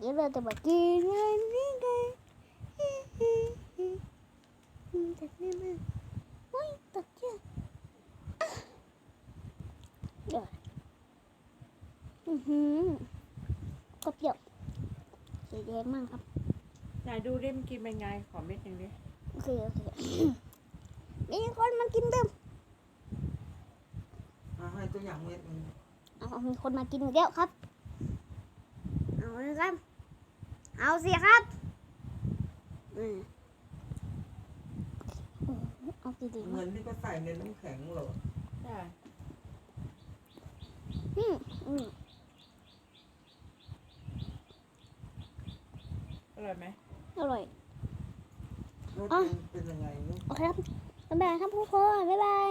แชร์อย่าจะมากินเงินนี่กันตัดนี่มาโอ้ยตัดเยอะเดี๋ยวอือหือกบเยอะสีแดงมากครับไหนดูดิมันกินเป็นไง ขอเม็ดหนึ่งดิโอเคโอเคมีคนมากินดื่มเอาให้ตัวอย่างเม็ดหนึงเอามีคนมากินอีกแล้วครับ เอาเลยครับ เอาสิครับอืมเอาดีๆเงิมานที่ก็ใส่ในน้ำแข็งเหรอได้อืมอืมอร่อยไหมอร่อย รสอะเป็นยังไงลูก โอเคครับบ๊ายบายครับทุกคนบ๊ายบาย